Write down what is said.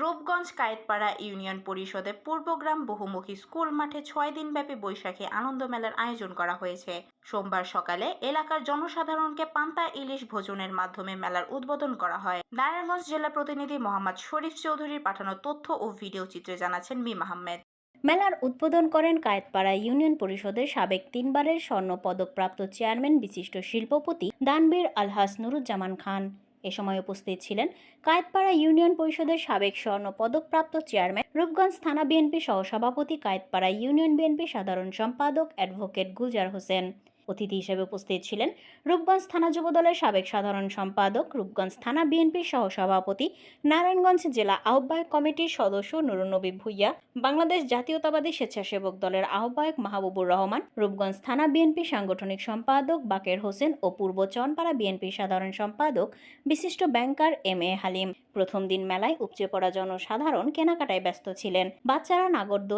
Rupganj Kayetpara union পরিষদে পূর্বগ্রাম বহুমুখী school মাঠে ছয় দিনব্যাপী বৈশাখী আনন্দ মেলার আয়োজন করা হয়েছে। সোমবার সকালে এলাকার জনসাধারণকে পান্তা ইলিশ ভোজনের মাধ্যমে মেলার উদ্বোধন করা হয়। নারায়ণগঞ্জ জেলা প্রতিনিধি মোহাম্মদ শরীফ চৌধুরীর পাঠানো তথ্য ও ভিডিও চিত্রে জানাচ্ছেন মিম আহমেদ। মেলার উদ্বোধন করেন কায়েতপাড়া ইউনিয়ন পরিষদের সাবেক তিনবারের স্বর্ণ পদকপ্রাপ্ত চেয়ারম্যান বিশিষ্ট শিল্পপতি দানবীর আলহাস নুরুজ্জামান খান। এ সময় উপস্থিত ছিলেন কায়েতপাড়া ইউনিয়ন পরিষদের সাবেক স্বর্ণ পদকপ্রাপ্ত চেয়ারম্যান রূপগঞ্জ থানা বিএনপি সহসভাপতি কায়েতপাড়া ইউনিয়ন বিএনপি সাধারণ সম্পাদক অ্যাডভোকেট গুলজার হোসেন। অতিথি হিসেবে উপস্থিত ছিলেন রূপগঞ্জ থানা যুবদলের সাবেক সাধারণ সম্পাদক, রূপগঞ্জ থানা বিএনপির সহসভাপতি নারায়ণগঞ্জ জেলা আহ্বায়ক কমিটির সদস্য নুরুন্নবী ভুইয়া, বাংলাদেশ জাতীয়তাবাদী স্বেচ্ছাসেবক দলের আহ্বায়ক মাহবুবুর রহমান, রূপগঞ্জ থানা বিএনপি সাংগঠনিক সম্পাদক বাকের হোসেন ও পূর্ব চনপাড়া বিএনপির সাধারণ সম্পাদক বিশিষ্ট ব্যাংকার এম এ হালিম। প্রথম দিন মেলায় উপচে পড়া জনসাধারণ কেনাকাটায় ব্যস্ত ছিলেন। বাচ্চারা নাগরদোলা